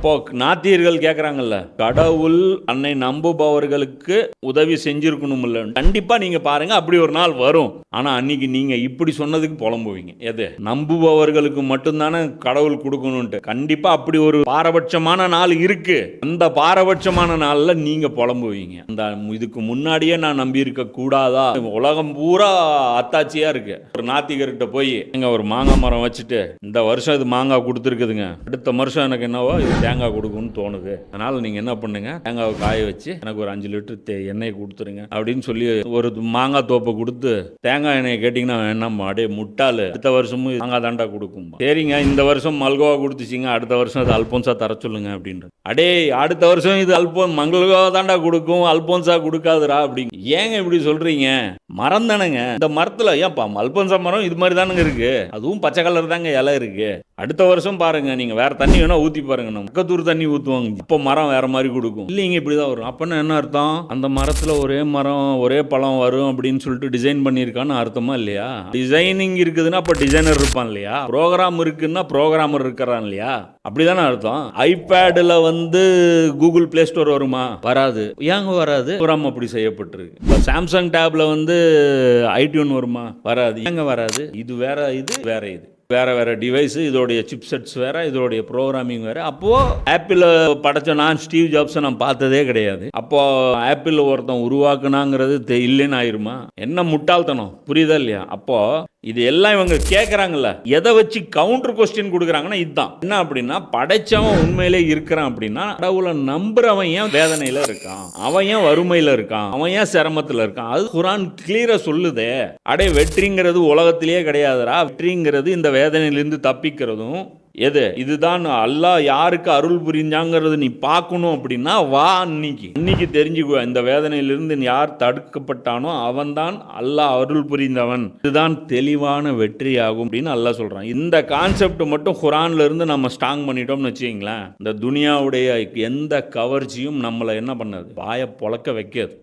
அப்போ நாத்தியர்கள் கேட்குறாங்கல்ல கடவுள் அன்னை நம்புபவர்களுக்கு உதவி செஞ்சிருக்கணும்ல கண்டிப்பா நீங்க பாருங்க அப்படி ஒரு நாள் வரும். ஆனா அன்னைக்கு நீங்க இப்படி சொன்னதுக்கு புலம்புவீங்க எது? நம்புபவர்களுக்கு மட்டும்தானே கடவுள் கொடுக்கணும்ட்டு கண்டிப்பா அப்படி ஒரு பாரபட்சமான நாள் இருக்கு. அந்த பாரபட்சமான நாள்ல நீங்க புலம்புவீங்க அந்த இதுக்கு முன்னாடியே நான் நம்பி இருக்க கூடாதா? உலகம் பூரா அத்தாட்சியா இருக்கு. ஒரு நாத்திகர்கிட்ட போய் எங்க ஒரு மாங்காய் மரம் வச்சுட்டு இந்த வருஷம் இது மாங்காய் கொடுத்துருக்குதுங்க. அடுத்த வருஷம் எனக்கு என்னவோ இது தேங்காய் கொடுக்கும்னு தோணுது. அதனால் நீங்கள் என்ன பண்ணுங்க தேங்காவை காய வச்சு எனக்கு ஒரு அஞ்சு லிட்டர் தே எண்ணெய் கொடுத்துருங்க. அப்படின்னு சொல்லி ஒரு மாங்காய் தோப்பை கொடுத்து தேங்காய் எண்ணெயை கேட்டிங்கன்னா வேணாம் அடே முட்டால் அடுத்த வருஷமும் தேங்காய் தாண்டா கொடுக்கும் சரிங்க இந்த வருஷம் மல்கோவா கொடுத்துச்சிங்க அடுத்த வருஷம் அது அல்போன்சா தர சொல்லுங்க அப்படின்றது அடே அடுத்த வருஷம் இது அல்போன் மல்கோவா தாண்டா கொடுக்கும் அல்போன்சா கொடுக்காதுடா அப்படிங்க ஏங்க இப்படி சொல்றீங்க? மரம் தானேங்க இந்த மரத்துல ஏன்ப்பா அல்போன்சா மரம் இது மாதிரி தானுங்க இருக்கு. அதுவும் பச்சை கலர் தாங்க இலை இருக்கு. அடுத்த வருஷம் பாருங்க நீங்க வேற தண்ணி வேணா ஊத்தி பாருங்க நம்ம. பக்கத்தூர் தண்ணி ஊற்றுவாங்க இப்போ மரம் வேற மாதிரி கொடுக்கும். இல்லைங்க இப்படி தான் வரும். அப்பன்னா என்ன அர்த்தம்? அந்த மரத்தில் ஒரே மரம் ஒரே பழம் வரும் அப்படின்னு சொல்லிட்டு டிசைன் பண்ணியிருக்கான்னு அர்த்தமா இல்லையா? டிசைனிங் இருக்குதுன்னா அப்போ டிசைனர் இருப்பான் இல்லையா? ப்ரோக்ராம் இருக்குன்னா ப்ரோக்ராமர் இருக்கிறான் இல்லையா? அப்படிதானே அர்த்தம். ஐபேடில் வந்து கூகுள் பிளே ஸ்டோர் வருமா? வராது. ஏங்க வராது? ப்ரோக்ராம் அப்படி செய்யப்பட்டிருக்கு. இப்போ சாம்சங் டேப்ல வந்து ஐடியூன் வருமா? வராது. ஏங்க வராது? இது வேற இது வேற இது. வேற வேற டிவைஸ் இதோடைய சிப்செட்ஸ் வேற இதோடைய ப்ரோக்ராமிங் வேற. அப்போ ஆப்பிள் படைச்ச நான் ஸ்டீவ் ஜாப்ஸை நான் பார்த்ததே கிடையாது. அப்போ ஆப்பிள் ஒருத்தன் உருவாக்குனாங்கிறது தெ- இல்லைன்னு ஆயிருமா? என்ன முட்டாள்தனம்? புரியுதா இல்லையா? அப்போ இது எல்லாம் இவங்க கேட்குறாங்கல்ல எதை வச்சு கவுண்டர் கொஸ்டின் கொடுக்குறாங்கன்னா இதுதான். என்ன அப்படின்னா படைச்சவன் உண்மையிலே இருக்கிறான் அப்படின்னா கடவுளை நம்புறவன் ஏன் வேதனையில் இருக்கான்? அவன் ஏன் வறுமையில் இருக்கான்? அவன் ஏன் சிரமத்தில் இருக்கான்? அது குரான் கிளியராக சொல்லுதே. அடே வெற்றிங்கிறது உலகத்திலேயே கிடையாதுடா. வெற்றிங்கிறது இந்த வேதனையிலிருந்து தப்பிக்கிறதும் எது? இதுதான் அல்லாஹ் யாருக்கு அருள் புரிஞ்சாங்கிறது நீ பார்க்கணும் அப்படின்னா வா அன்னைக்கு. இன்னைக்கு தெரிஞ்சுக்கோ இந்த வேதனையிலிருந்து யார் தடுக்கப்பட்டானோ அவன்தான் அல்லாஹ் அருள் புரிந்தவன். இதுதான் தெளிவான வெற்றி ஆகும் அப்படின்னு அல்லாஹ் சொல்கிறான் இந்த கான்செப்ட் மட்டும் குரான்ல இருந்து நம்ம ஸ்ட்ராங் பண்ணிட்டோம்னு வச்சுக்கிங்களேன். இந்த துனியாவுடைய எந்த கவர்ச்சியும் நம்மளை என்ன பண்ணது? வாயை பொழக்க வைக்காது.